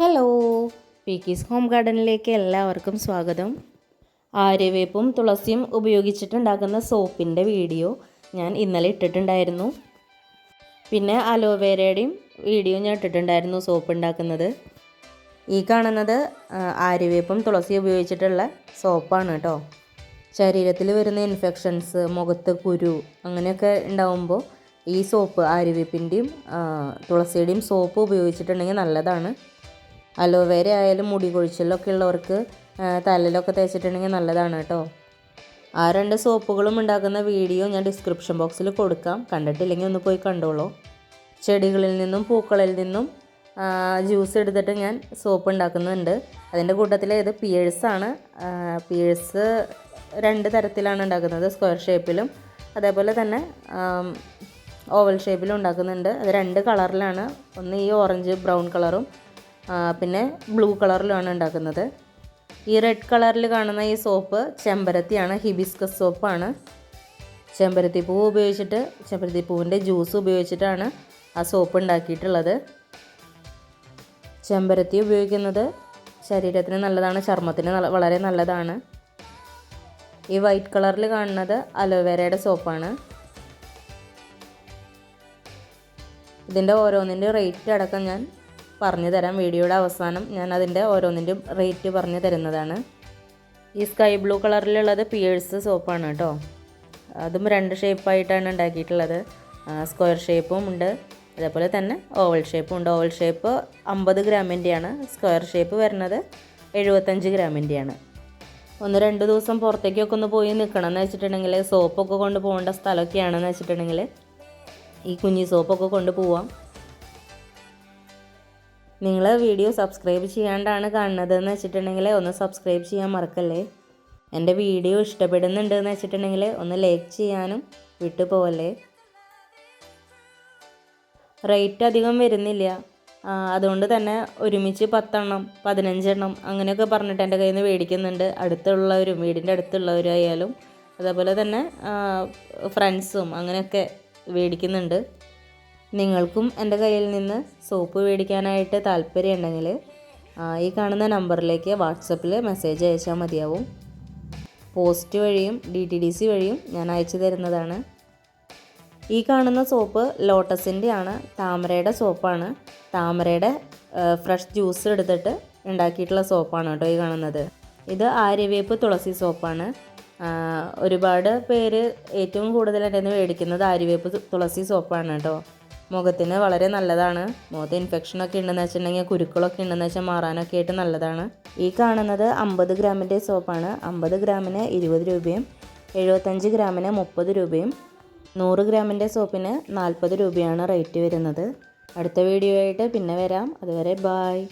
Hello. പീക്കീസ് home ഗാർഡനിലേക്ക് എല്ലാവർക്കും സ്വാഗതം. ആര്യവേപ്പും തുളസിയും ഉപയോഗിച്ചിട്ടുണ്ടാക്കുന്ന സോപ്പിന്റെ video ഞാൻ ഇന്നലെ ഇട്ടിട്ടുണ്ടായിരുന്നു. പിന്നെ അലോവേരയുടെയും വീഡിയോ ഞാൻ ഇട്ടിട്ടുണ്ടായിരുന്നു സോപ്പ് ഉണ്ടാക്കുന്നത്. ഈ കാണുന്നത് ആര്യവേപ്പും തുളസി ഉപയോഗിച്ചിട്ടുള്ള സോപ്പാണ് കേട്ടോ. ശരീരത്തിൽ വരുന്ന ഇൻഫെക്ഷൻസ് മുഖത്ത് കുരു അങ്ങനെയൊക്കെ ഉണ്ടാവുമ്പോൾ ഈ സോപ്പ് ആര്യവേപ്പിന്റെയും തുളസിയുടെയും സോപ്പ് ഉപയോഗിച്ചിട്ടുണ്ടെങ്കിൽ നല്ലതാണ്. അലോവേര ആയാലും മുടി കൊഴിച്ചിലൊക്കെ ഉള്ളവർക്ക് തലയിലൊക്കെ തേച്ചിട്ടുണ്ടെങ്കിൽ നല്ലതാണ് കേട്ടോ. ആ രണ്ട് സോപ്പുകളും ഉണ്ടാക്കുന്ന വീഡിയോ ഞാൻ ഡിസ്ക്രിപ്ഷൻ ബോക്സിൽ കൊടുക്കാം. കണ്ടിട്ടില്ലെങ്കിൽ ഒന്ന് പോയി കണ്ടോളൂ. ചെടികളിൽ നിന്നും പൂക്കളിൽ നിന്നും ജ്യൂസ് എടുത്തിട്ട് ഞാൻ സോപ്പ് ഉണ്ടാക്കുന്നുണ്ട്. അതിന്റെ കൂട്ടത്തിൽ ഇത് പിയേഴ്സാണ് പിയേഴ്സ് രണ്ട് തരത്തിലാണ് ഉണ്ടാക്കുന്നത്. സ്ക്വയർ ഷേപ്പിലും അതേപോലെ തന്നെ ഓവൽ ഷേപ്പിലും ഉണ്ടാക്കുന്നുണ്ട്. അത് രണ്ട് കളറിലാണ് ഒന്ന് ഈ ഓറഞ്ച് ബ്രൗൺ കളറും പിന്നെ ബ്ലൂ കളറിലുമാണ് ഉണ്ടാക്കുന്നത്. ഈ റെഡ് കളറിൽ കാണുന്ന ഈ സോപ്പ് ചെമ്പരത്തിയാണ് ഹിബിസ്കസ് സോപ്പാണ് ചെമ്പരത്തി പൂവ് ഉപയോഗിച്ചിട്ട് ചെമ്പരത്തി പൂവിന്റെ ജ്യൂസ് ഉപയോഗിച്ചിട്ടാണ് ആ സോപ്പ് ഉണ്ടാക്കിയിട്ടുള്ളത്. ചെമ്പരത്തി ഉപയോഗിക്കുന്നത് ശരീരത്തിന് നല്ലതാണ് ചർമ്മത്തിന് വളരെ നല്ലതാണ്. ഈ വൈറ്റ് കളറിൽ കാണുന്നത് അലോവേരയുടെ സോപ്പാണ് ഇതിന്റെ ഓരോന്നിന്റെ റേറ്റ് അടക്കം ഞാൻ പറഞ്ഞു തരാം വീഡിയോയുടെ അവസാനം. ഞാൻ അതിന്റെ ഓരോന്നിന്റെയും റേറ്റ് പറഞ്ഞു തരുന്നതാണ്. ഈ സ്കൈ ബ്ലൂ കളറിലുള്ളത് പിയേഴ്സ് സോപ്പാണ് കേട്ടോ. അതും രണ്ട് ഷേപ്പായിട്ടാണ് ഉണ്ടാക്കിയിട്ടുള്ളത്. സ്ക്വയർ ഷേപ്പും ഉണ്ട്. അതേപോലെ തന്നെ ഓവൽ ഷേപ്പും ഉണ്ട്. ഓവൽ ഷേപ്പ് അമ്പത് ഗ്രാമിന്റെയാണ്. സ്ക്വയർ ഷേപ്പ് വരുന്നത് എഴുപത്തഞ്ച് ഗ്രാമിന്റെയാണ്. ഒന്ന് രണ്ട് ദിവസം പുറത്തേക്കൊക്കെ ഒന്ന് പോയി നിൽക്കണം എന്ന് വെച്ചിട്ടുണ്ടെങ്കിൽ സോപ്പൊക്കെ കൊണ്ട് പോകേണ്ട സ്ഥലമൊക്കെയാണെന്ന് വെച്ചിട്ടുണ്ടെങ്കിൽ ഈ കുഞ്ഞി സോപ്പൊക്കെ കൊണ്ട് പോവാം. നിങ്ങൾ വീഡിയോ സബ്സ്ക്രൈബ് ചെയ്യാണ്ടാണ് കാണുന്നത് എന്ന് വെച്ചിട്ടുണ്ടെങ്കിൽ ഒന്ന് സബ്സ്ക്രൈബ് ചെയ്യാൻ മറക്കല്ലേ? എന്റെ വീഡിയോ ഇഷ്ടപ്പെടുന്നുണ്ടെന്ന് വെച്ചിട്ടുണ്ടെങ്കിൽ ഒന്ന് ലൈക്ക് ചെയ്യാനും വിട്ടു പോവല്ലേ റേറ്റ് അധികം വരുന്നില്ല. അതുകൊണ്ട് തന്നെ ഒരുമിച്ച് പത്തെണ്ണം പതിനഞ്ചെണ്ണം അങ്ങനെയൊക്കെ പറഞ്ഞിട്ട് എന്റെ കയ്യിൽ നിന്ന് മേടിക്കുന്നുണ്ട്. അടുത്തുള്ളവരും വീടിന്റെ അടുത്തുള്ളവരായാലും അതേപോലെ തന്നെ ഫ്രണ്ട്സും അങ്ങനെയൊക്കെ മേടിക്കുന്നുണ്ട്. നിങ്ങൾക്കും എന്റെ കയ്യിൽ നിന്ന് സോപ്പ് മേടിക്കാനായിട്ട് താല്പര്യമുണ്ടെങ്കിൽ ഈ കാണുന്ന നമ്പറിലേക്ക് വാട്സപ്പിൽ മെസ്സേജ് അയച്ചാൽ മതിയാവും. പോസ്റ്റ് വഴിയും ഡി ടി ഡി സി വഴിയും ഞാൻ അയച്ചു തരുന്നതാണ്. ഈ കാണുന്ന സോപ്പ് ലോട്ടസിന്റെ ആണ് താമരയുടെ സോപ്പാണ്. താമരയുടെ ഫ്രഷ് ജ്യൂസ് എടുത്തിട്ട് ഉണ്ടാക്കിയിട്ടുള്ള സോപ്പാണ് കേട്ടോ ഈ കാണുന്നത്. ഇത് ആര്യവേപ്പ് തുളസി സോപ്പാണ്. ഒരുപാട് പേര് ഏറ്റവും കൂടുതൽ എന്റെ മേടിക്കുന്നത് ആര്യവേപ്പ് തുളസി സോപ്പാണ് കേട്ടോ. മുഖത്തിന് വളരെ നല്ലതാണ്. മുഖത്ത് ഇൻഫെക്ഷനൊക്കെ ഉണ്ടെന്ന് വെച്ചിട്ടുണ്ടെങ്കിൽ കുരുക്കളൊക്കെ ഉണ്ടെന്ന് വെച്ചാൽ മാറാനൊക്കെ ആയിട്ട് നല്ലതാണ്. ഈ കാണുന്നത് അമ്പത് ഗ്രാമിന്റെ സോപ്പാണ് അമ്പത് ഗ്രാമിന് ഇരുപത് രൂപയും എഴുപത്തഞ്ച് ഗ്രാമിന് മുപ്പത് രൂപയും നൂറ് ഗ്രാമിന്റെ സോപ്പിന് നാൽപ്പത് രൂപയാണ് റേറ്റ് വരുന്നത്. അടുത്ത വീഡിയോ ആയിട്ട് പിന്നെ വരാം. അതുവരെ ബായ്